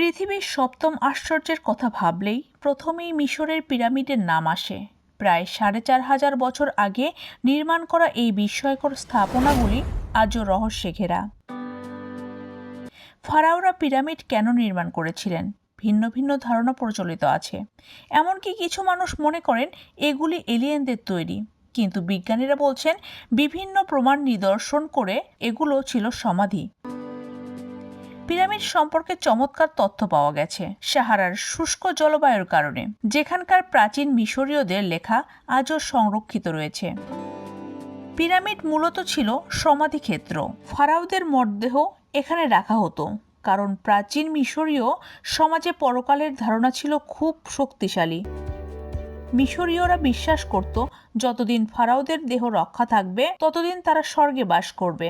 পৃথিবীর সপ্তম আশ্চর্যের কথা ভাবলেই প্রথমেই মিশরের পিরামিডের নাম আসে। প্রায় সাড়ে চার হাজার বছর আগে নির্মাণ করা এই বিস্ময়কর স্থাপনাগুলি আজও রহস্যে ঘেরা। ফারাওরা পিরামিড কেন নির্মাণ করেছিলেন? ভিন্ন ভিন্ন ধারণা প্রচলিত আছে। এমনকি কিছু মানুষ মনে করেন এগুলি এলিয়েনদের তৈরি। কিন্তু বিজ্ঞানীরা বলছেন, বিভিন্ন প্রমাণ নিদর্শন করে এগুলো ছিল সমাধি। পিরামিড সম্পর্কে চমৎকার তথ্য পাওয়া গেছে সাহারার শুষ্ক জলবায়ুর কারণে। যেখানকার প্রাচীন মিশরীয়দের লেখা আজও সংরক্ষিত রয়েছে। পিরামিড মূলত ছিল সমাধিক্ষেত্র। ফারাউদের মরদেহ এখানে রাখা হতো, কারণ প্রাচীন মিশরীয় সমাজে পরকালের ধারণা ছিল খুব শক্তিশালী। মিশরীয়রা বিশ্বাস করত, যতদিন ফারাওদের দেহ রক্ষা থাকবে, ততদিন তারা স্বর্গে বাস করবে।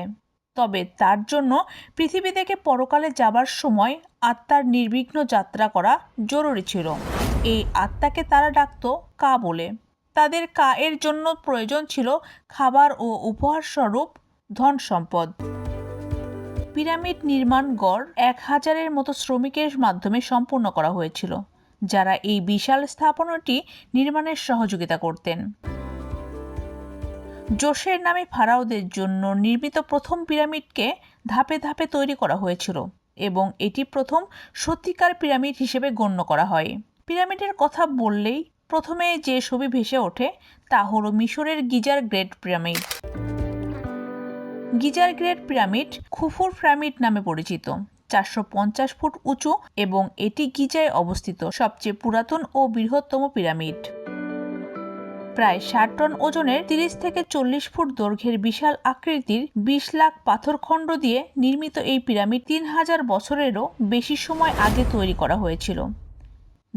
তবে তার জন্য পৃথিবী থেকে পরকালে যাবার সময় আত্মার নির্বিঘ্ন যাত্রা করা জরুরি ছিল। এই আত্মাকে তারা ডাকত কা বলে। তাদের কা এর জন্য প্রয়োজন ছিল খাবার ও উপহার স্বরূপ ধন সম্পদ পিরামিড নির্মাণ গড় এক হাজারের মতো শ্রমিকের মাধ্যমে সম্পূর্ণ করা হয়েছিল, যারা এই বিশাল স্থাপনাটি নির্মাণের সহযোগিতা করতেন। জোশের নামে ফারাওদের জন্য নির্মিত প্রথম পিরামিডকে ধাপে ধাপে তৈরি করা হয়েছিল এবং এটি প্রথম সত্যিকার পিরামিড হিসেবে গণ্য করা হয়। পিরামিডের কথা বললেই প্রথমে যে ছবি ভেসে ওঠে তা হল মিশরের গিজার গ্রেট পিরামিড। গিজার গ্রেট পিরামিড খুফুর পিরামিড নামে পরিচিত। চারশো পঞ্চাশ ফুট উঁচু এবং এটি গিজায় অবস্থিত সবচেয়ে পুরাতন ও বৃহত্তম পিরামিড। প্রায় ষাট টন ওজনের তিরিশ থেকে চল্লিশ ফুট দৈর্ঘ্যের বিশাল আকৃতির বিশ লাখ পাথরখণ্ড দিয়ে নির্মিত এই পিরামিড তিন হাজার বছরেরও বেশি সময় আগে তৈরি করা হয়েছিল।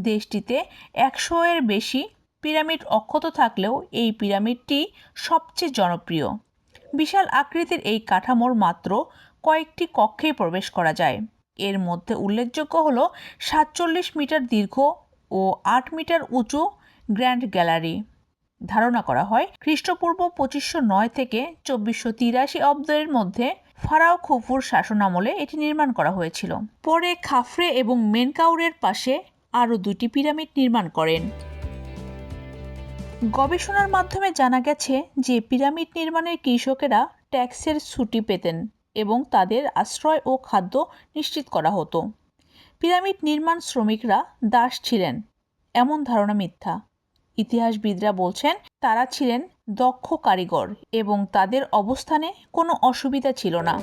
দেশটিতে একশো এর বেশি পিরামিড অক্ষত থাকলেও এই পিরামিডটি সবচেয়ে জনপ্রিয়। বিশাল আকৃতির এই কাঠামোর মাত্র কয়েকটি কক্ষেই প্রবেশ করা যায়। এর মধ্যে উল্লেখযোগ্য হল সাতচল্লিশ মিটার দীর্ঘ ও আট মিটার উঁচু গ্র্যান্ড গ্যালারি। ধারণা করা হয়, খ্রিস্টপূর্ব পঁচিশশো নয় থেকে চব্বিশশো তিরাশি অব্দের মধ্যে ফারাও খুফুর শাসনামলে এটি নির্মাণ করা হয়েছিল। পরে খাফরে এবং মেনকাউরের পাশে আরও দুটি পিরামিড নির্মাণ করেন। গবেষণার মাধ্যমে জানা গেছে যে পিরামিড নির্মাণের কৃষকেরা ট্যাক্সের ছুটি পেতেন এবং তাদের আশ্রয় ও খাদ্য নিশ্চিত করা হতো। পিরামিড নির্মাণ শ্রমিকরা দাস ছিলেন, এমন ধারণা মিথ্যা। ইতিহাসবিদরা বলছেন, তারা ছিলেন দক্ষ কারিগর এবং তাদের অবস্থানে কোনো অসুবিধা ছিল না।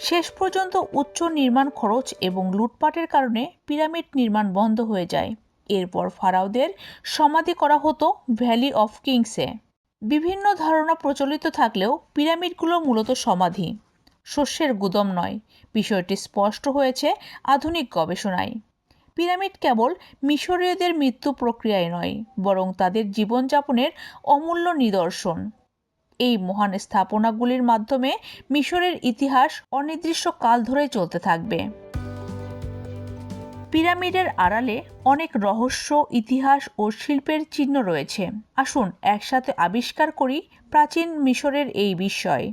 শেষ পর্যন্ত উচ্চ নির্মাণ খরচ এবং লুটপাটের কারণে পিরামিড নির্মাণ বন্ধ হয়ে যায়। এরপর ফারাওদের সমাধি করা হতো ভ্যালি অফ কিংসে। বিভিন্ন ধারণা প্রচলিত থাকলেও পিরামিডগুলো মূলত সমাধি। শস্যের গুদম নয়। বিষয়টি স্পষ্ট হয়েছে আধুনিক গবেষণায়। পিরামিড কেবল মিশরীয়দের মৃত্যু প্রক্রিয়ায় নয়, বরং তাদের জীবনযাপনের অমূল্য নিদর্শন। এই মহান স্থাপনাগুলির মাধ্যমে মিশরের ইতিহাস অনির্দিষ্ট কাল ধরে চলতে থাকবে। পিরামিডের আড়ালে অনেক রহস্য, ইতিহাস ও শিল্পের চিহ্ন রয়েছে। আসুন একসাথে আবিষ্কার করি প্রাচীন মিশরের এই বিষয়